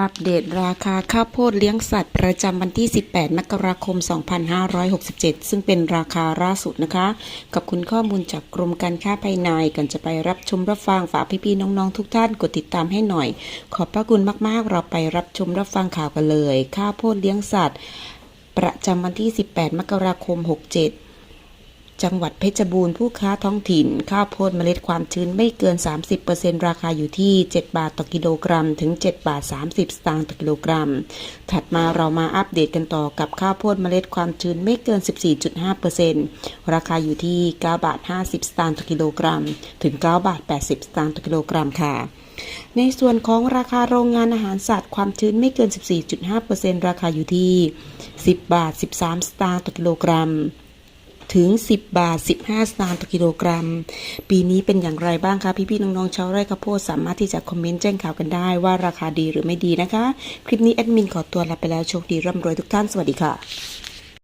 อัปเดตราคาข้าวโพดเลี้ยงสัตว์ ประจำวันที่ 18 มกราคม 2567 ซึ่งเป็นราคาล่าสุดนะคะ กับคุณข้อมูลจากกรมการค้าภายในก่อนจะไปรับชมรับฟังฝากพี่ๆน้องๆ ทุกท่านกดติดตามให้หน่อย ขอบพระคุณมากๆ เราไปรับชมรับฟังข่าวกันเลย ข้าวโพดเลี้ยงสัตว์ ประจำวันที่ 18 มกราคม 67 จังหวัดเพชรบูรณ์ผู้ค้าท้องถิ่น ข้าวโพดเมล็ดความชื้นไม่เกิน 30%ราคาอยู่ที่ 7 บาทต่อกิโลกรัม ถึง 7 บาท 30 สตางค์ต่อกิโลกรัม ถัดมาเรามาอัปเดตกันต่อกับข้าวโพดเมล็ดความชื้นไม่เกิน 14.5%ราคาอยู่ที่ 9 บาท 50 สตางค์ต่อกิโลกรัม ถึง 9 บาท 80 สตางค์ต่อกิโลกรัมค่ะในส่วนของราคาโรงงานอาหารสัตว์ความชื้นไม่เกิน 14.5%ราคาอยู่ที่ 10 บาท 13 สตางค์ต่อกิโลกรัม ถึง 10 บาท 15 สตางค์ต่อกิโลกรัม ปีนี้เป็นอย่างไรบ้างคะ พี่ๆน้องๆชาวไร่ข้าวโพดสามารถที่จะคอมเมนต์แจ้งข่าวกันได้ว่าราคาดีหรือไม่ดีนะคะ คลิปนี้แอดมินขอตัวลาไปแล้วโชคดีร่ำรวยทุกท่านสวัสดีค่ะ